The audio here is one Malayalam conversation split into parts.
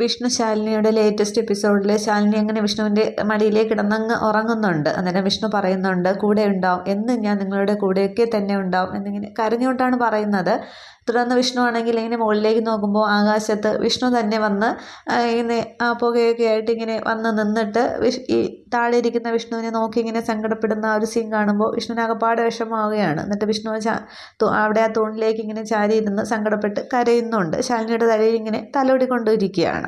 വിഷ്ണു ശാലിനിയുടെ ലേറ്റസ്റ്റ് എപ്പിസോഡിൽ ശാലിനി അങ്ങനെ വിഷ്ണുവിന്റെ മടിയിലേക്ക് കിടന്നങ്ങ് ഉറങ്ങുന്നുണ്ട്. അന്നേരം വിഷ്ണു പറയുന്നുണ്ട് കൂടെ ഉണ്ടാവും. എന്ന് ഞാൻ നിങ്ങളുടെ കൂടെയൊക്കെ തന്നെ ഉണ്ടാവും. എന്നിങ്ങനെ കരഞ്ഞുകൊണ്ടാണ് പറയുന്നത്. തുടർന്ന് വിഷ്ണു ആണെങ്കിൽ ഇങ്ങനെ മുകളിലേക്ക് നോക്കുമ്പോൾ ആകാശത്ത് വിഷ്ണു തന്നെ വന്ന് ഇങ്ങനെ ആ പുകയൊക്കെ ആയിട്ട് ഇങ്ങനെ വന്ന് നിന്നിട്ട് വിഷ് ഈ താഴെ ഇരിക്കുന്ന വിഷ്ണുവിനെ നോക്കി ഇങ്ങനെ സങ്കടപ്പെടുന്ന ആ ഒരു സീൻ കാണുമ്പോൾ വിഷ്ണുവിന് അകപ്പാട് വിഷമമാവുകയാണ്. എന്നിട്ട് വിഷ്ണു അവിടെ ആ തൂണിലേക്ക് ഇങ്ങനെ ചാരിയിരുന്ന് സങ്കടപ്പെട്ട് കരയുന്നുണ്ട്. ശാലിനിയുടെ തലയിൽ ഇങ്ങനെ തലോടിക്കൊണ്ടിരിക്കുകയാണ്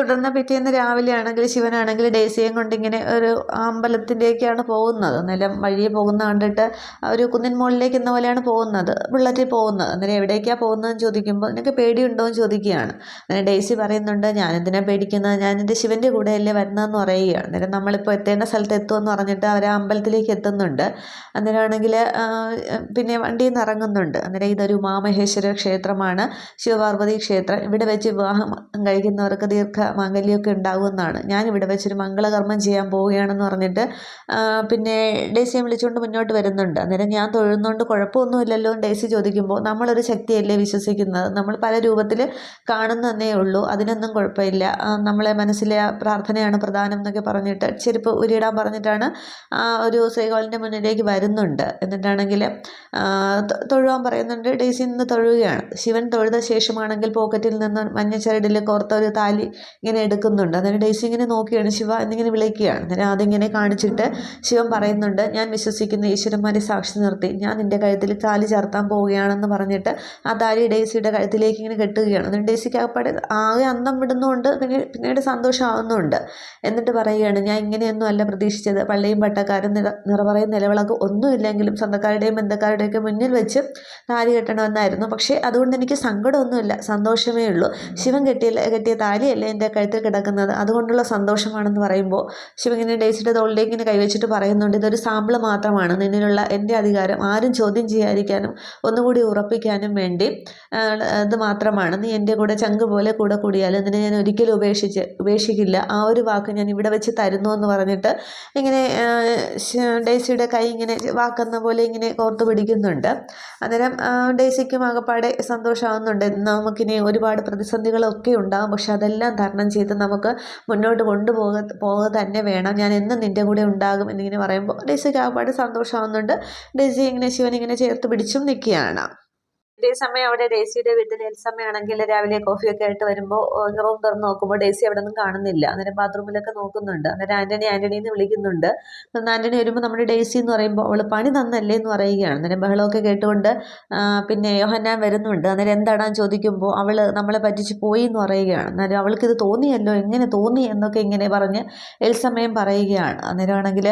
തുടർന്ന് പിറ്റേന്ന് രാവിലെ ആണെങ്കിൽ ശിവനാണെങ്കിൽ ഡേസിയും കൊണ്ട് ഇങ്ങനെ ഒരു അമ്പലത്തിലേക്കാണ് പോകുന്നത്. അന്നേരം വഴിയെ പോകുന്ന കണ്ടിട്ട് ഒരു കുന്നിൻ മുകളിലേക്ക് എന്ന പോലെയാണ് പോകുന്നത്. ബുള്ളറ്റിൽ പോകുന്നത്. അന്നേരം എവിടേക്കാണ് പോകുന്നതെന്ന് ചോദിക്കുമ്പോൾ നിനക്ക് പേടിയുണ്ടോ എന്ന് ചോദിക്കുകയാണ്. അന്നേരം ഡേസി പറയുന്നുണ്ട് ഞാൻ എന്തിനാ പേടിക്കുന്നത്? ഞാൻ എന്റെ ശിവന്റെ കൂടെയല്ലേ വരുന്നതെന്ന് പറയുകയാണ്. അന്നേരം നമ്മളിപ്പോൾ എത്തേണ്ട സ്ഥലത്ത് എത്തുമെന്ന് പറഞ്ഞിട്ട് അവർ അമ്പലത്തിലേക്ക് എത്തുന്നുണ്ട്. അന്നേരമാണെങ്കിൽ പിന്നെ വണ്ടിയിൽ നിന്ന് ഇറങ്ങുന്നുണ്ട്. അന്നേരം ഇതൊരു ഉമാമഹേശ്വര ക്ഷേത്രമാണ്. ശിവപാർവതി ക്ഷേത്രം. ഇവിടെ വെച്ച് വിവാഹം കഴിക്കുന്നവർക്ക് ദീർഘ മാംഗല്യമൊക്കെ ഉണ്ടാകുമെന്നാണ് ഞാൻ വെച്ചൊരു മംഗളകർമ്മം ചെയ്യാൻ പോവുകയാണെന്ന് പറഞ്ഞിട്ട് പിന്നെ ഡേസിയെ വിളിച്ചുകൊണ്ട് മുന്നോട്ട് വരുന്നുണ്ട്. അന്നേരം ഞാൻ തൊഴുന്നുകൊണ്ട് കുഴപ്പമൊന്നുമില്ലല്ലോ ഡേസി ചോദിക്കുമ്പോൾ നമ്മളൊരു ശക്തിയല്ലേ വിശ്വസിക്കുന്നത്? നമ്മൾ പല രൂപത്തിൽ കാണുന്നതന്നേ ഉള്ളൂ. അതിനൊന്നും കുഴപ്പമില്ല. നമ്മളെ മനസ്സിലെ പ്രാർത്ഥനയാണ് പ്രധാനം എന്നൊക്കെ പറഞ്ഞിട്ട് ചെരുപ്പ് ഉരിയിടാൻ പറഞ്ഞിട്ടാണ് ഒരു ശ്രീകോളിന്റെ മുന്നിലേക്ക് വരുന്നുണ്ട്. എന്നിട്ടാണെങ്കിൽ തൊഴുവാൻ പറയുന്നുണ്ട് ഡേസി നിന്ന് തൊഴുകയാണ്. ശിവൻ തൊഴുത ശേഷമാണെങ്കിൽ പോക്കറ്റിൽ നിന്ന് മഞ്ഞച്ചരടിൽ കോർത്ത ഒരു താലി ഇങ്ങനെ എടുക്കുന്നുണ്ട്. അന്നേരം ഡേസി ഇങ്ങനെ നോക്കിയാണ് ശിവ എന്നിങ്ങനെ വിളിക്കുകയാണ്. അന്നേരം അതിങ്ങനെ കാണിച്ചിട്ട് ശിവൻ പറയുന്നുണ്ട് ഞാൻ വിശ്വസിക്കുന്ന ഈശ്വരന്മാരെ സാക്ഷി നിർത്തി. ഞാൻ നിന്റെ കഴുത്തിൽ താലി ചേർത്താൻ പോവുകയാണെന്ന് പറഞ്ഞിട്ട് ആ താലി ഡേസിയുടെ കഴുത്തിലേക്ക് ഇങ്ങനെ കെട്ടുകയാണ്. എന്നിട്ട് ഡേസിക്ക് അപ്പാടെ ആകെ അന്തം വിടുന്നുണ്ട് പിന്നെ പിന്നീട് സന്തോഷമാകുന്നുണ്ട് എന്നിട്ട് പറയുകയാണ് ഞാൻ ഇങ്ങനെയൊന്നും അല്ല പ്രതീക്ഷിച്ചത്. പള്ളിയും പട്ടക്കാരും നിറ നിറപറയും നിലവിളക്ക് ഒന്നുമില്ലെങ്കിലും സ്വന്തക്കാരുടെയും ബന്ധക്കാരുടെയൊക്കെ മുന്നിൽ വെച്ച് താലി കെട്ടണമെന്നായിരുന്നു. പക്ഷേ അതുകൊണ്ട് എനിക്ക് സങ്കടമൊന്നുമില്ല. സന്തോഷമേ ഉള്ളൂ ശിവൻ കെട്ടിയ കെട്ടിയ താലിയല്ലേ എന്റെ കഴുത്തിൽ കിടക്കുന്നത് അതുകൊണ്ടുള്ള സന്തോഷമാണെന്ന് പറയുമ്പോൾ ശിവൻ ഇങ്ങനെ ഡേസിയുടെ തോളിലേക്ക് ഇങ്ങനെ കൈവച്ചിട്ട് പറയുന്നുണ്ട് ഇതൊരു സാമ്പിൾ മാത്രമാണ്. നിന്നിലുള്ള എന്റെ അധികാരം ആരും ചോദ്യം ചെയ്യാതിരിക്കാനും ഒന്നുകൂടി ഉറപ്പിക്കാനും വേണ്ടി ഇത് മാത്രമാണ്. നീ എന്റെ കൂടെ ചങ്ക് പോലെ കൂടെ കൂടിയാൽ നിന്നെ ഞാൻ ഒരിക്കലും ഉപേക്ഷിച്ച് ഉപേക്ഷിക്കില്ല. ആ ഒരു വാക്ക് ഞാൻ ഇവിടെ വെച്ച് തരുന്നു എന്ന് പറഞ്ഞിട്ട് ഇങ്ങനെ ഡേസിയുടെ കൈ ഇങ്ങനെ വാക്കുന്ന പോലെ ഇങ്ങനെ കോർത്ത് പിടിക്കുന്നുണ്ട്. അന്നേരം ഡേസിക്കും ആകപ്പാടെ സന്തോഷമാകുന്നുണ്ട് നമുക്കിനി ഒരുപാട് പ്രതിസന്ധികളൊക്കെ ഉണ്ടാകും പക്ഷെ അതെല്ലാം തരണം ചെയ്ത് നമുക്ക് മുന്നോട്ട് കൊണ്ടുപോക പോക തന്നെ വേണം. ഞാൻ എന്നും നിന്റെ കൂടെ ഉണ്ടാകും എന്നിങ്ങനെ പറയുമ്പോൾ ഡേസിക്ക് ആകപ്പാട് സന്തോഷമാവുന്നുണ്ട്. ഡേസി ഇങ്ങനെ ശിവൻ ഇങ്ങനെ ചേർത്ത് പിടിച്ചും നിൽക്കുകയാണ്. ഇതേ സമയം അവിടെ ഡേസിയുടെ വീട്ടിൽ എൽസമ്മയാണെങ്കിൽ രാവിലെ കോഫിയൊക്കെ ആയിട്ട് വരുമ്പോൾ റൂം തുറന്ന് നോക്കുമ്പോൾ ഡേസി അവിടെ ഒന്നും കാണുന്നില്ല. അന്നേരം ബാത്റൂമിലൊക്കെ നോക്കുന്നുണ്ട്. അന്നേരം ആന്റണി ആന്റണി എന്ന് വിളിക്കുന്നുണ്ട്. അന്ന് ആന്റണി വരുമ്പോൾ നമ്മുടെ ഡേസി എന്ന് പറയുമ്പോൾ അവൾ പണി തന്നല്ലേ എന്ന് പറയുകയാണ്. അന്നേരം ബഹളമൊക്കെ കേട്ടുകൊണ്ട് പിന്നെ യോഹന്നാൻ വരുന്നുണ്ട്. അന്നേരം എന്താണെന്ന് ചോദിക്കുമ്പോൾ അവൾ നമ്മളെ പറ്റിച്ച് പോയി എന്ന് പറയുകയാണ്. അന്നേരം അവൾക്കിത് തോന്നിയല്ലോ എങ്ങനെ തോന്നി എന്നൊക്കെ ഇങ്ങനെ പറഞ്ഞ് എൽസമ്മയും പറയുകയാണ്. അന്നേരമാണെങ്കിൽ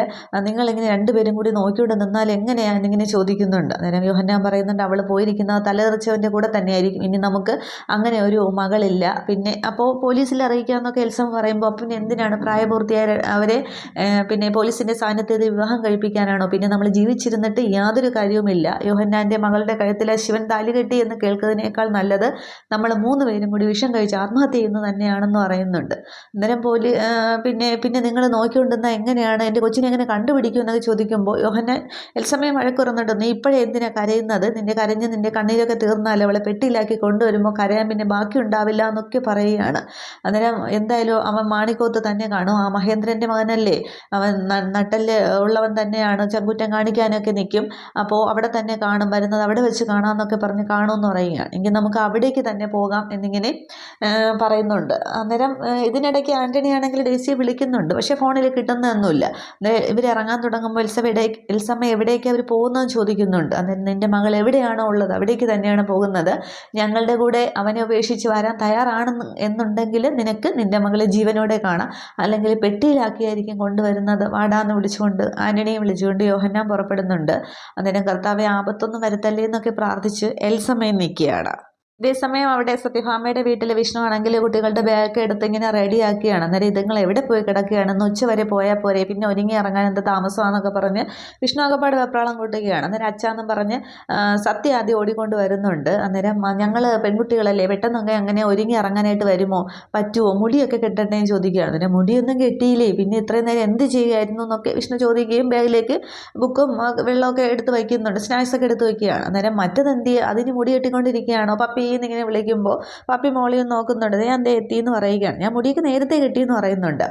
നിങ്ങളിങ്ങനെ രണ്ടുപേരും കൂടി നോക്കിയിട്ട് നിന്നാൽ എങ്ങനെയാണ് ഇങ്ങനെ ചോദിക്കുന്നുണ്ട്. അന്നേരം യോഹന്നാൻ പറയുന്നുണ്ട് അവൾ പോയിരിക്കുന്ന ആ തലതെറിച്ചവന്റെ കൂടെ തന്നെയായിരിക്കും. ഇനി നമുക്ക് അങ്ങനെ ഒരു മകളില്ല. പിന്നെ അപ്പോൾ പോലീസിൽ അറിയിക്കാമെന്നൊക്കെ എൽസം പറയുമ്പോൾ അപ്പം എന്തിനാണ് പ്രായപൂർത്തിയായ അവരെ പിന്നെ പോലീസിന്റെ സാന്നിധ്യത്തിൽ വിവാഹം കഴിപ്പിക്കാനാണോ? പിന്നെ നമ്മൾ ജീവിച്ചിരുന്നിട്ട് യാതൊരു കാര്യവുമില്ല. യോഹന്നാന്റെ മകളുടെ കഴുത്തിൽ ശിവൻ താലി കെട്ടി എന്ന് കേൾക്കുന്നതിനേക്കാൾ നല്ലത് നമ്മൾ മൂന്ന് പേരും കൂടി വിഷം കഴിച്ച് ആത്മഹത്യ ചെയ്യുന്നത് തന്നെയാണെന്ന് പറയുന്നുണ്ട്. അന്നേരം പോലീ പിന്നെ പിന്നെ നിങ്ങൾ നോക്കിക്കൊണ്ടിരുന്ന എങ്ങനെയാണ് എന്റെ കൊച്ചിനെ എങ്ങനെ കണ്ടുപിടിക്കും എന്നൊക്കെ ചോദിക്കുമ്പോൾ യോഹന്നാൻ എൽസമയം വഴക്കുറന്നുണ്ട് നീ ഇപ്പോഴേ എന്തിനാണ് കരയുന്നത്? നിന്റെ കരഞ്ഞ് നിന്റെ കണ്ണീരൊക്കെ തീർന്നാൽ അവളെ പെട്ടിയിലാക്കി കൊണ്ടുവരുമ്പോൾ കരയാൻ പിന്നെ ബാക്കി ഉണ്ടാവില്ല എന്നൊക്കെ പറയുകയാണ്. അന്നേരം എന്തായാലും അവൻ മാണിക്കോത്ത് തന്നെ കാണും. ആ മഹേന്ദ്രന്റെ മകനല്ലേ? അവൻ നട്ടൽ ഉള്ളവൻ തന്നെയാണ്. ചങ്കുറ്റം കാണിക്കാനൊക്കെ നിൽക്കും അപ്പോൾ അവിടെ തന്നെ കാണും. വരുന്നത് അവിടെ വെച്ച് കാണാമെന്നൊക്കെ പറഞ്ഞ് കാണുമെന്ന് പറയുകയാണ്. എങ്കിൽ നമുക്ക് അവിടേക്ക് തന്നെ പോകാം എന്നിങ്ങനെ പറയുന്നുണ്ട്. അന്നേരം ഇതിനിടയ്ക്ക് ആന്റണി ആണെങ്കിൽ ഡേസിയെ വിളിക്കുന്നുണ്ട്. പക്ഷേ ഫോണിൽ കിട്ടുന്നതൊന്നുമില്ല. ഇവർ ഇറങ്ങാൻ തുടങ്ങുമ്പോൾ എൽസമ്മ എൽസമ്മ എവിടേക്ക് അവർ പോകുന്നതെന്ന് ചോദിക്കുന്നുണ്ട്. അന്നേരം നിന്റെ മകൾ എവിടെയാണോ ഉള്ളത്? അവിടേക്ക് തന്നെയാണ് പോകുന്നത്. ഞങ്ങളുടെ കൂടെ അവനെ ഉപേക്ഷിച്ച് വരാൻ തയ്യാറാണെന്ന് എന്നുണ്ടെങ്കിൽ നിനക്ക് നിന്റെ മകളെ ജീവനോടെ കാണാം. അല്ലെങ്കിൽ പെട്ടിയിലാക്കിയായിരിക്കും കൊണ്ടുവരുന്നത്. വാടാന്ന് വിളിച്ചുകൊണ്ട് ആന്റണിയെ വിളിച്ചുകൊണ്ട് യോഹന്നാൻ പുറപ്പെടുന്നുണ്ട്. അന്നേരം കർത്താവെ ആപത്തൊന്നും വരുത്തല്ലേ എന്നൊക്കെ പ്രാർത്ഥിച്ച് എൽസമയം നിൽക്കുകയാണ്. ഇതേസമയം അവിടെ സത്യഭാമയുടെ വീട്ടിലെ വിഷ്ണു ആണെങ്കിൽ കുട്ടികളുടെ ബാഗ് എടുത്ത് ഇങ്ങനെ റെഡിയാക്കിയാണ്. അന്നേരം ഇതുങ്ങൾ എവിടെ പോയി കിടക്കുകയാണെന്ന് ഉച്ച വരെ പോയാൽ പോരെ. പിന്നെ ഒരുങ്ങി ഇറങ്ങാൻ എന്ത് താമസമാണെന്നൊക്കെ പറഞ്ഞ് വിഷ്ണു അകപ്പാട് വെപ്രാളം കൂട്ടുകയാണ്. അന്നേരം അച്ഛാന്നും പറഞ്ഞ് സത്യ ആദ്യം ഓടിക്കൊണ്ട് വരുന്നുണ്ട്. അന്നേരം ഞങ്ങൾ പെൺകുട്ടികളല്ലേ പെട്ടെന്നൊക്കെ അങ്ങനെ ഒരുങ്ങി ഇറങ്ങാനായിട്ട് വരുമോ? പറ്റുമോ മുടിയൊക്കെ കെട്ടട്ടെ എന്ന് ചോദിക്കുകയാണ്. അന്നേരം മുടിയൊന്നും കെട്ടിയില്ലേ? പിന്നെ ഇത്രയും നേരം എന്ത് ചെയ്യുമായിരുന്നു എന്നൊക്കെ വിഷ്ണു ചോദിക്കുകയും ബാഗിലേക്ക് ബുക്കും വെള്ളമൊക്കെ എടുത്ത് വയ്ക്കുന്നുണ്ട്. സ്നാക്സ് ഒക്കെ എടുത്ത് വയ്ക്കുകയാണ്. അന്നേരം മറ്റതെന്ത് അതിന് മുടി കെട്ടിക്കൊണ്ടിരിക്കുകയാണോ? പപ്പി എന്നിങ്ങനെ വിളിക്കുമ്പോൾ പപ്പി മോളിയും നോക്കുന്നുണ്ട്. ഞാൻ ദേ എത്തിയെന്ന് പറയുകയാണ്. ഞാൻ മുടിയൊക്കെ നേരത്തെ കിട്ടിയെന്ന് പറയുന്നുണ്ട്.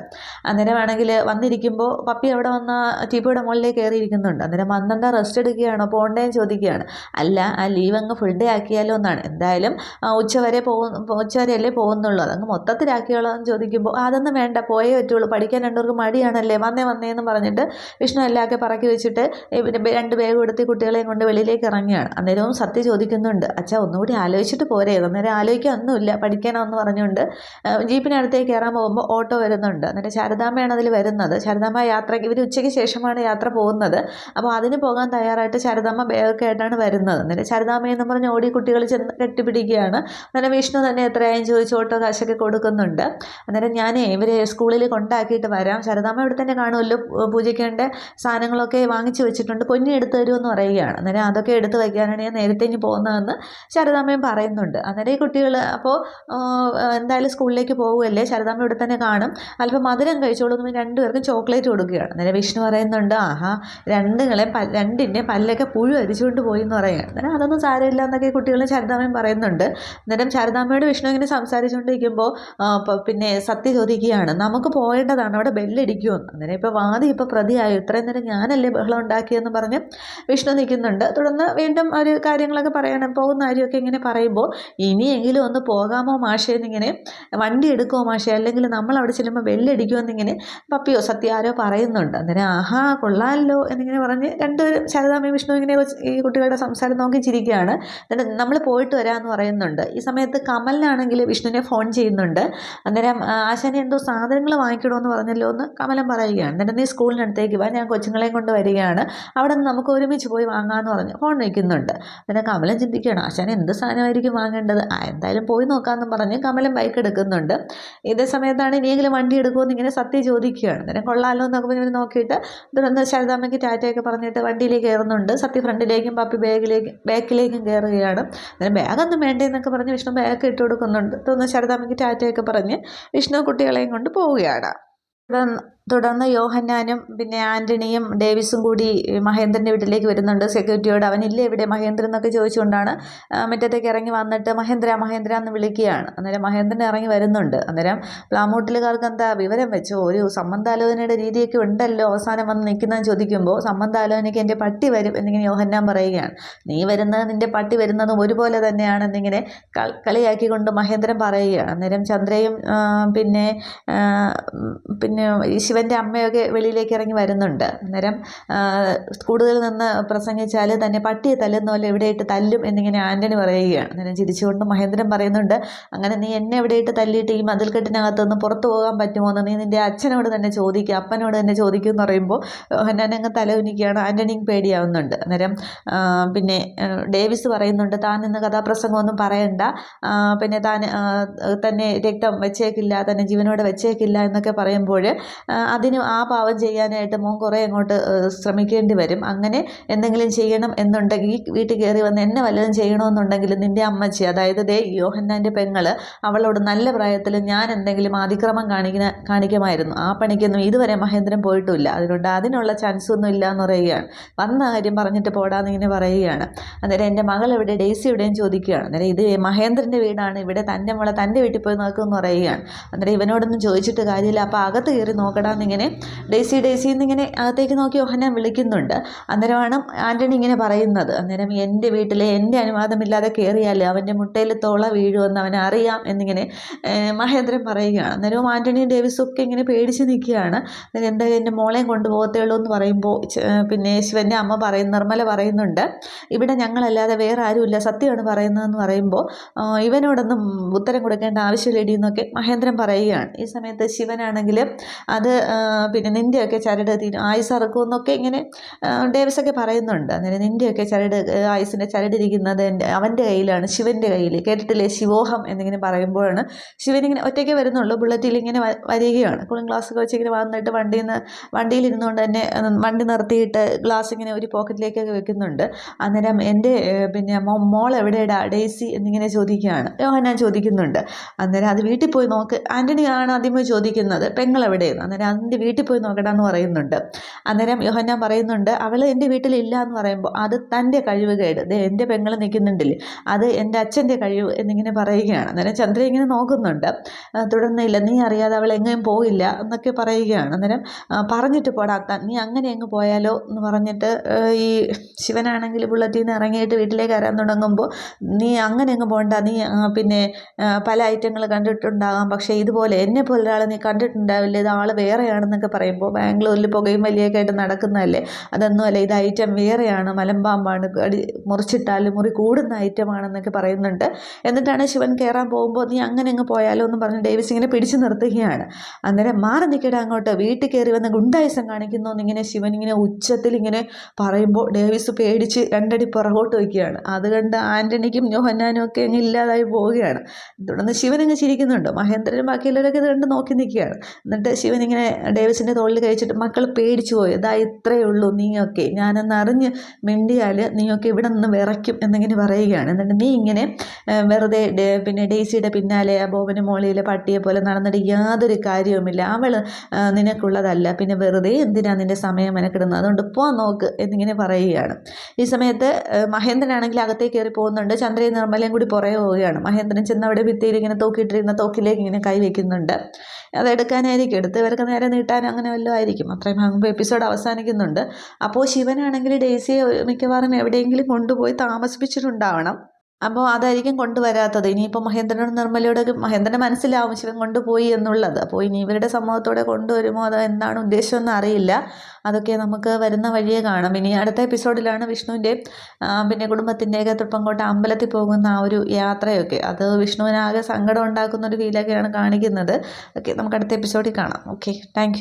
അന്നേരമാണെങ്കിൽ വന്നിരിക്കുമ്പോൾ പപ്പി അവിടെ വന്ന ടീപ്പിയുടെ മുകളിലേക്ക് കയറിയിരിക്കുന്നുണ്ട്. അന്നേരം വന്നെന്താ റെസ്റ്റ് എടുക്കുകയാണോ? പോകണ്ടേന്ന് ചോദിക്കുകയാണ്. അല്ല ആ ലീവ് അങ്ങ് ഫുൾ ഡേ ആക്കിയാലോ എന്നാണ്. എന്തായാലും ഉച്ചവരെ പോകും ഉച്ചവരെയല്ലേ പോകുന്നുള്ളൂ. അതങ്ങ് മൊത്തത്തിലാക്കിയോളോ എന്ന് ചോദിക്കുമ്പോൾ അതൊന്നും വേണ്ട. പോയേ പറ്റുള്ളൂ. പഠിക്കാൻ രണ്ടുപേർക്ക് മടിയാണല്ലേ? വന്നേ വന്നേ എന്ന് പറഞ്ഞിട്ട് വിഷ്ണു എല്ലാമൊക്കെ പറക്കി വെച്ചിട്ട് രണ്ട് ബാഗ് എടുത്ത് കുട്ടികളെയും കൊണ്ട് വെളിയിലേക്ക് ഇറങ്ങിയാണ് അന്നേരവും സത്യ ചോദിക്കുന്നുണ്ട് അച്ഛാ ഒന്നുകൂടി ആലോചിച്ചിട്ട് പോരേ? അന്നേരം ആലോചിക്കാനൊന്നുമില്ല പഠിക്കാനൊന്ന് പറഞ്ഞുകൊണ്ട് ജീപ്പിനടുത്തേക്ക് കയറാൻ പോകുമ്പോൾ ഓട്ടോ വരുന്നുണ്ട്. അന്നേരം ശാരദാമ്മയാണ് അതിൽ വരുന്നത്. ശാരദാമ്മ യാത്ര ഇവർ ഉച്ചയ്ക്ക് ശേഷമാണ് യാത്ര പോകുന്നത്. അപ്പോൾ അതിന് പോകാൻ തയ്യാറായിട്ട് ശാരദാമ്മ ബാഗൊക്കെ ആയിട്ടാണ് വരുന്നത്. അന്നേരം ശാരദാമ്മയെന്ന് പറഞ്ഞ് ഓടി കുട്ടികൾ ചെന്ന് കെട്ടിപ്പിടിക്കുകയാണ്. അന്നേരം വിഷ്ണു തന്നെ എത്രയായും ചോദിച്ച് ഓട്ടോ കാശൊക്കെ കൊടുക്കുന്നുണ്ട്. അന്നേരം ഞാൻ ഇവരെ സ്കൂളിൽ കൊണ്ടാക്കിയിട്ട് വരാം. ശാരദാമ്മ ഇവിടെ തന്നെ കാണുമല്ലോ പൂജയ്ക്കേണ്ട സാധനങ്ങളൊക്കെ വാങ്ങിച്ചു വെച്ചിട്ടുണ്ട്. പൊന്നി എടുത്തു തരുമെന്ന് പറയുകയാണ്. അന്നേരം അതൊക്കെ എടുത്ത് വയ്ക്കാനാണ് ഞാൻ നേരത്തെ ഇനി പോകുന്നതെന്ന് ശാരദാമ്മയും പറയുന്നുണ്ട് അന്നേരം ഈ കുട്ടികൾ അപ്പോൾ എന്തായാലും സ്കൂളിലേക്ക് പോകുമല്ലേ ശരതാമ്മ ഇവിടെ തന്നെ കാണും. അല്പം മധുരം കഴിച്ചോളൂ എന്ന് രണ്ടുപേർക്കും ചോക്ലേറ്റ് കൊടുക്കുകയാണ്. അന്നേരം വിഷ്ണു പറയുന്നുണ്ട് ആഹാ രണ്ടുങ്ങളെ രണ്ടിന്റെ പല്ലൊക്കെ പുഴു അരിച്ചുകൊണ്ട് പോയി എന്ന് പറയുകയാണ്. അന്നേരം അതൊന്നും സാരമില്ല എന്നൊക്കെ കുട്ടികളും ശരതാമ്മയും പറയുന്നുണ്ട്. അന്നേരം ശരതാമ്മയോട് വിഷ്ണു ഇങ്ങനെ സംസാരിച്ചുകൊണ്ടിരിക്കുമ്പോൾ പിന്നെ സത്യ ചോദിക്കുകയാണ് നമുക്ക് പോയേണ്ടതാണ് അവിടെ ബെല്ലടിക്കുമെന്ന് അന്നേരം ഇപ്പോൾ വാദി ഇപ്പോൾ പ്രതിയായി? ഇത്രയും നേരം ഞാനല്ലേ ബഹളം ഉണ്ടാക്കിയെന്ന് പറഞ്ഞ് വിഷ്ണു നിൽക്കുന്നുണ്ട്. തുടർന്ന് വീണ്ടും അവർ കാര്യങ്ങളൊക്കെ പറയണം പോകുന്ന കാര്യമൊക്കെ ഇങ്ങനെ പറയുമ്പോൾ ഇനിയെങ്കിലും ഒന്ന് പോകാമോ മാഷേ എന്നിങ്ങനെ വണ്ടി എടുക്കുമോ മാഷേ? അല്ലെങ്കിൽ നമ്മൾ അവിടെ ചെല്ലുമ്പോൾ ബെല്ലടിക്കുമോ എന്നിങ്ങനെ പപ്പിയോ സത്യാരോ പറയുന്നുണ്ട്. അന്നേരം ആഹാ കൊള്ളാമല്ലോ എന്നിങ്ങനെ പറഞ്ഞ് രണ്ടുപേരും ശാരദാമ്മയും വിഷ്ണു ഇങ്ങനെ ഈ കുട്ടികളുടെ സംസാരം നോക്കി ചിരിക്കുകയാണ്. എന്നിട്ട് നമ്മൾ പോയിട്ട് വരാമെന്ന് പറയുന്നുണ്ട്. ഈ സമയത്ത് കമലിനാണെങ്കിൽ വിഷ്ണുവിനെ ഫോൺ ചെയ്യുന്നുണ്ട്. അന്നേരം ആശാനെ എന്തോ സാധനങ്ങൾ വാങ്ങിക്കണമെന്ന് പറഞ്ഞല്ലോ എന്ന് കമലം പറയുകയാണ്. എന്നിട്ട് നീ സ്കൂളിനടുത്തേക്ക് വാ ഞാൻ കൊച്ചുങ്ങളെയും കൊണ്ട് വരികയാണ്. അവിടെ നിന്ന് നമുക്ക് ഒരുമിച്ച് പോയി വാങ്ങാമെന്ന് പറഞ്ഞ് ഫോൺ വയ്ക്കുന്നുണ്ട്. അന്നേരം കമലം ചിന്തിക്കുകയാണ് ആശാൻ എന്ത് സാധനമായിരിക്കും വാങ്ങേണ്ടത്. ആ എന്തായാലും പോയി നോക്കാമെന്നും പറഞ്ഞ് കമലം ബൈക്ക് എടുക്കുന്നുണ്ട്. ഇതേ സമയത്താണ് ഇനിയെങ്കിലും വണ്ടി എടുക്കുമെന്ന് ഇങ്ങനെ സത്യം ചോദിക്കുകയാണ്. അന്നേരം കൊള്ളാമല്ലോ എന്നൊക്കെ ഇവർ നോക്കിയിട്ട് തുടർന്ന് ശാരദാമ്മയ്ക്ക് ടാറ്റയൊക്കെ പറഞ്ഞിട്ട് വണ്ടിയിലേക്ക് കയറുന്നുണ്ട്. സത്യ ഫ്രണ്ടിലേക്കും പപ്പി ബാഗിലേക്ക് ബാക്കിലേക്കും കയറുകയാണ്. അന്നേരം ബാഗൊന്നും വേണ്ടേന്നൊക്കെ പറഞ്ഞ് വിഷ്ണു ബാഗ് ഇട്ട് കൊടുക്കുന്നുണ്ട്. തുടർന്ന് ശാരദാമ്മയ്ക്ക് ടാറ്റയൊക്കെ പറഞ്ഞ് വിഷ്ണു കുട്ടികളെയും കൊണ്ട് പോവുകയാണ്. തുടർന്ന് യോഹന്നാനും പിന്നെ ആന്റണിയും ഡേവിസും കൂടി മഹേന്ദ്രന്റെ വീട്ടിലേക്ക് വരുന്നുണ്ട്. സെക്യൂരിറ്റിയോട് അവനില്ലേ എവിടെ മഹേന്ദ്രൻ എന്നൊക്കെ ചോദിച്ചുകൊണ്ടാണ് മുറ്റത്തേക്ക് ഇറങ്ങി വന്നിട്ട് മഹേന്ദ്ര മഹേന്ദ്ര എന്ന് വിളിക്കുകയാണ്. അന്നേരം മഹേന്ദ്രൻ ഇറങ്ങി വരുന്നുണ്ട്. അന്നേരം പ്ലാമൂട്ടിലുകാർക്ക് എന്താ വിവരം വെച്ചു? ഒരു സംബന്ധാലോചനയുടെ രീതിയൊക്കെ ഉണ്ടല്ലോ അവസാനം വന്ന് നിൽക്കുന്നതെന്ന് ചോദിക്കുമ്പോൾ സംബന്ധാലോചനയ്ക്ക് എന്റെ പട്ടി വരും എന്നിങ്ങനെ യോഹന്നാൻ പറയുകയാണ്. നീ വരുന്നത് നിന്റെ പട്ടി വരുന്നതും ഒരുപോലെ എന്നിങ്ങനെ കളിയാക്കിക്കൊണ്ട് മഹേന്ദ്രൻ പറയുകയാണ്. അന്നേരം ചന്ദ്രയും പിന്നെ പിന്നെ ശിവ ശിവന്റെ അമ്മയൊക്കെ വെളിയിലേക്ക് ഇറങ്ങി വരുന്നുണ്ട്. അന്നേരം കൂടുതൽ നിന്ന് പ്രസംഗിച്ചാൽ തന്നെ പട്ടിയെ തല്ലുന്ന പോലെ എവിടെയിട്ട് തല്ലും എന്നിങ്ങനെ ആന്റണി പറയുകയാണ്. അന്നേരം ചിരിച്ചുകൊണ്ട് മഹേന്ദ്രൻ പറയുന്നുണ്ട് അങ്ങനെ നീ എന്നെ എവിടെയിട്ട് തല്ലിയിട്ട് ഈ മതിൽക്കെട്ടിനകത്ത് നിന്ന് പുറത്തു പോകാൻ പറ്റുമോ എന്ന് നീ നിന്റെ അച്ഛനോട് തന്നെ ചോദിക്കുക അപ്പനോട് തന്നെ ചോദിക്കും എന്ന് പറയുമ്പോൾ ഹന്നാനങ്ങ് തലകുനിക്കുകയാണ് ആന്റണിയും പേടിയാവുന്നുണ്ട്. അന്നേരം പിന്നെ ഡേവിസ് പറയുന്നുണ്ട് താൻ ഇന്ന് കഥാപ്രസംഗമൊന്നും പറയണ്ട. പിന്നെ താൻ തന്നെ രക്തം വെച്ചേക്കില്ല തന്നെ ജീവനോടെ വെച്ചേക്കില്ല എന്നൊക്കെ പറയുമ്പോൾ അതിന് ആ പാവം ചെയ്യാനായിട്ട് മോൻ കുറേ അങ്ങോട്ട് ശ്രമിക്കേണ്ടി വരും. അങ്ങനെ എന്തെങ്കിലും ചെയ്യണം എന്നുണ്ടെങ്കിൽ വീട്ടിൽ കയറി വന്ന് എന്നെ വല്ലതും ചെയ്യണമെന്നുണ്ടെങ്കിൽ നിന്റെ അമ്മച്ചി അതായത് ദേ യോഹന്നാന്റെ പെങ്ങൾ അവളോട് നല്ല പ്രായത്തിൽ ഞാൻ എന്തെങ്കിലും അതിക്രമം കാണിക്കുന്ന കാണിക്കുമായിരുന്നു. ആ പണിക്കൊന്നും ഇതുവരെ മഹേന്ദ്രൻ പോയിട്ടുമില്ല അതുകൊണ്ട് അതിനുള്ള ചാൻസ് ഒന്നും ഇല്ല എന്ന് പറയുകയാണ്. വന്ന കാര്യം പറഞ്ഞിട്ട് പോടാന്ന് ഇങ്ങനെ പറയുകയാണ്. അന്നേരം എന്റെ മകൾ എവിടെ ഡേസി എവിടെയും ചോദിക്കുകയാണ്. അന്നേരം ഇത് മഹേന്ദ്രന്റെ വീടാണ്. ഇവിടെ തന്റെ മോളെ തന്റെ വീട്ടിൽ പോയി നോക്കുമെന്ന് പറയുകയാണ്. അന്നേരം ഇവനോടൊന്നും ചോദിച്ചിട്ട് കാര്യമില്ല. അപ്പോൾ അകത്ത് കയറി നോക്കടാ എന്നിങ്ങനെ ഡേസി ഡേസി എന്നിങ്ങനെ അകത്തേക്ക് നോക്കി യോഹന്നാൻ വിളിക്കുന്നുണ്ട്. അന്നേരമാണ് ആന്റണി ഇങ്ങനെ പറയുന്നത്. അന്നേരം എന്റെ വീട്ടിലെ എന്റെ അനുവാദമില്ലാതെ കയറിയാൽ അവന്റെ മുട്ടയിൽ തോള വീഴുമെന്ന് അവൻ അറിയാം എന്നിങ്ങനെ മഹേന്ദ്രൻ പറയുകയാണ്. അന്നേരവും ആന്റണിയും ഡേവിസും ഒക്കെ ഇങ്ങനെ പേടിച്ച് നിൽക്കുകയാണ്. എന്താ എന്റെ മോളെയും കൊണ്ടുപോകത്തേ ഉള്ളൂ എന്ന് പറയുമ്പോൾ പിന്നെ ശിവന്റെ അമ്മ പറയുന്ന നിർമ്മല പറയുന്നുണ്ട്. ഇവിടെ ഞങ്ങളല്ലാതെ വേറെ ആരുമില്ല. സത്യമാണ് പറയുന്നതെന്ന് പറയുമ്പോൾ ഇവനോടൊന്നും ഉത്തരം കൊടുക്കേണ്ട ആവശ്യമില്ല എന്നൊക്കെ മഹേന്ദ്രൻ പറയുകയാണ്. ഈ സമയത്ത് ശിവനാണെങ്കിൽ അത് പിന്നെ നിന്റെയൊക്കെ ചരട് തീരും ആയുസ് എന്നൊക്കെ ഇങ്ങനെ ഡേവിസൊക്കെ പറയുന്നുണ്ട്. അന്നേരം നിന്റെയൊക്കെ ചരട് ആയുസിന്റെ ചരടിരിക്കുന്നത് എന്റെ അവന്റെ കയ്യിലാണ് ശിവന്റെ കയ്യിൽ. കേട്ടിട്ടില്ലേ? ശിവോഹം എന്നിങ്ങനെ പറയുമ്പോഴാണ് ശിവൻ ഇങ്ങനെ ഒറ്റയ്ക്ക് വരുന്നുള്ളൂ. ബുള്ളറ്റിൽ ഇങ്ങനെ വരികയാണ്. കൂളിംഗ് ഗ്ലാസ്സൊക്കെ വെച്ച് ഇങ്ങനെ വന്നിട്ട് വണ്ടിയിൽ നിന്ന് വണ്ടിയിലിരുന്നുകൊണ്ട് തന്നെ വണ്ടി നിർത്തിയിട്ട് ഗ്ലാസ് ഇങ്ങനെ ഒരു പോക്കറ്റിലേക്കൊക്കെ വെക്കുന്നുണ്ട്. അന്നേരം എന്റെ പിന്നെ മോൾ എവിടെയാടാ? ഡേസി എന്നിങ്ങനെ ചോദിക്കുകയാണ്. യോഹന്നാൻ ചോദിക്കുന്നുണ്ട്. അന്നേരം അത് വീട്ടിൽ പോയി നോക്ക്. ആന്റണി ആണ് ആദ്യമേ ചോദിക്കുന്നത്. പെങ്ങൾ എവിടെയെന്ന്? അന്നേരം അതിന്റെ വീട്ടിൽ പോയി നോക്കടാ എന്ന് പറയുന്നുണ്ട്. അന്നേരം യോഹന്നാൻ പറയുന്നുണ്ട് അവൾ എന്റെ വീട്ടിലില്ല എന്ന് പറയുമ്പോൾ അത് തന്റെ കഴിവ് കേട്. ദേ എന്റെ പെങ്ങൾ നിൽക്കുന്നുണ്ടല്ലേ അത് എന്റെ അച്ഛന്റെ കഴിവ് എന്നിങ്ങനെ പറയുകയാണ്. അന്നേരം ചന്ദ്ര ഇങ്ങനെ നോക്കുന്നുണ്ട്. തുടർന്നില്ല നീ അറിയാതെ അവൾ എങ്ങും പോയില്ല എന്നൊക്കെ പറയുകയാണ്. അന്നേരം പറഞ്ഞിട്ട് പോടാത്ത നീ അങ്ങനെ അങ്ങ് പോയാലോ എന്ന് പറഞ്ഞിട്ട് ഈ ശിവനാണെങ്കിൽ ബുള്ളറ്റിൽ നിന്ന് ഇറങ്ങിയിട്ട് വീട്ടിലേക്ക് വരാൻ തുടങ്ങുമ്പോൾ നീ അങ്ങനെ അങ്ങ് പോകണ്ട നീ പിന്നെ പല ഐറ്റങ്ങൾ കണ്ടിട്ടുണ്ടാകാം. പക്ഷേ ഇതുപോലെ എന്നെ പോലെ ഒരാളെ നീ കണ്ടിട്ടുണ്ടാവില്ല. ഇത് ആൾ വേറെയാണെന്നൊക്കെ പറയുമ്പോൾ ബാംഗ്ലൂരിൽ പുകയും വലിയൊക്കെ ആയിട്ട് നടക്കുന്നതല്ലേ? അതൊന്നുമല്ല ഇത് ഐറ്റം വേറെയാണ്. മലമ്പാമ്പാണ് അടി മുറിച്ചിട്ടാൽ മുറി കൂടുന്ന ഐറ്റമാണെന്നൊക്കെ പറയുന്നുണ്ട്. എന്നിട്ടാണ് ശിവൻ കയറാൻ പോകുമ്പോൾ നീ അങ്ങനെ അങ്ങ് പോയാലോ എന്ന് പറഞ്ഞ് ഡേവിസ് ഇങ്ങനെ പിടിച്ചു നിർത്തുകയാണ്. അന്നേരം മാറി നിൽക്കട്ടെ അങ്ങോട്ട്. വീട്ടിൽ കയറി വന്ന് ഗുണ്ടായുസം കാണിക്കുന്നു എന്നിങ്ങനെ ശിവൻ ഇങ്ങനെ ഉച്ചത്തിൽ ഇങ്ങനെ പറയുമ്പോൾ ഡേവിസ് പേടിച്ച് രണ്ടടി പുറകോട്ട് വയ്ക്കുകയാണ്. അത് കണ്ട് ആന്റണിക്കും യോഹന്നാനും ഒക്കെ അങ്ങ് ഇല്ലാതായി പോവുകയാണ്. തുടർന്ന് ശിവൻ അങ്ങ് ചിരിക്കുന്നുണ്ട്. മഹേന്ദ്രനും ബാക്കിയുള്ളവരൊക്കെ ഇത് കണ്ട് നോക്കി നിൽക്കുകയാണ്. എന്നിട്ട് ശിവൻ ഇങ്ങനെ ഡേവിസിന്റെ തോളിൽ കഴിച്ചിട്ട് മക്കൾ പേടിച്ചു പോയി. ഇതാ ഇത്രയേ ഉള്ളൂ നീയൊക്കെ. ഞാനെന്ന് അറിഞ്ഞ് മിണ്ടിയാൽ നീയൊക്കെ ഇവിടെ നിന്ന് വിറയ്ക്കും എന്നിങ്ങനെ പറയുകയാണ്. എന്നിട്ട് നീ ഇങ്ങനെ വെറുതെ പിന്നെ ഡേസിയുടെ പിന്നാലെ ബോബന് മോളിയിലെ പട്ടിയെ പോലെ നടന്നിട്ട് യാതൊരു കാര്യവുമില്ല. അവൾ നിനക്കുള്ളതല്ല. പിന്നെ വെറുതെ എന്തിനാ നിന്റെ സമയം മെനക്കിടുന്നത്? അതുകൊണ്ട് പോ നോക്ക് എന്നിങ്ങനെ പറയുകയാണ്. ഈ സമയത്ത് മഹേന്ദ്രനാണെങ്കിൽ അകത്തേക്ക് കയറി പോകുന്നുണ്ട്. ചന്ദ്രയും നിർമ്മലയും കൂടി പുറകെ പോവുകയാണ്. മഹേന്ദ്രൻ ചെന്ന് അവിടെ ഭിത്തിയിൽ ഇങ്ങനെ തൂക്കിയിട്ടിരുന്ന തോക്കിലേക്ക് ഇങ്ങനെ കൈവയ്ക്കുന്നുണ്ട്. അത് അതെടുക്കാനായിരിക്കും. എടുത്ത് ഇവർക്ക് നേരെ നീട്ടാൻ അങ്ങനെ വല്ലതും ആയിരിക്കും. അത്രയും ആകുമ്പോൾ എപ്പിസോഡ് അവസാനിക്കുന്നുണ്ട്. അപ്പോൾ ശിവനാണെങ്കിൽ ഡേയ്സിയെ മിക്കവാറും എവിടെയെങ്കിലും കൊണ്ടുപോയി താമസിപ്പിച്ചിട്ടുണ്ടാവണം. അപ്പോൾ അതായിരിക്കും കൊണ്ടുവരാത്തത്. ഇനിയിപ്പോൾ മഹേന്ദ്രനോട് നിർമ്മലയോട് മഹേന്ദ്രന് മനസ്സിലാവും ശിവൻ കൊണ്ടുപോയി എന്നുള്ളത്. അപ്പോൾ ഇനി ഇവരുടെ സമൂഹത്തോടെ കൊണ്ടുവരുമോ അതോ എന്താണ് ഉദ്ദേശമെന്ന് അറിയില്ല. അതൊക്കെ നമുക്ക് വരുന്ന വഴിയെ കാണാം. ഇനി അടുത്ത എപ്പിസോഡിലാണ് വിഷ്ണുവിന്റെ പിന്നെ കുടുംബത്തിന്റെയൊക്കെ തൃപ്പങ്കോട്ട അമ്പലത്തിൽ പോകുന്ന ആ ഒരു യാത്രയൊക്കെ. അത് വിഷ്ണുവിനാകെ സങ്കടം ഉണ്ടാക്കുന്ന ഒരു ഫീലൊക്കെയാണ് കാണിക്കുന്നത്. ഓക്കെ നമുക്ക് അടുത്ത എപ്പിസോഡിൽ കാണാം. Okay thank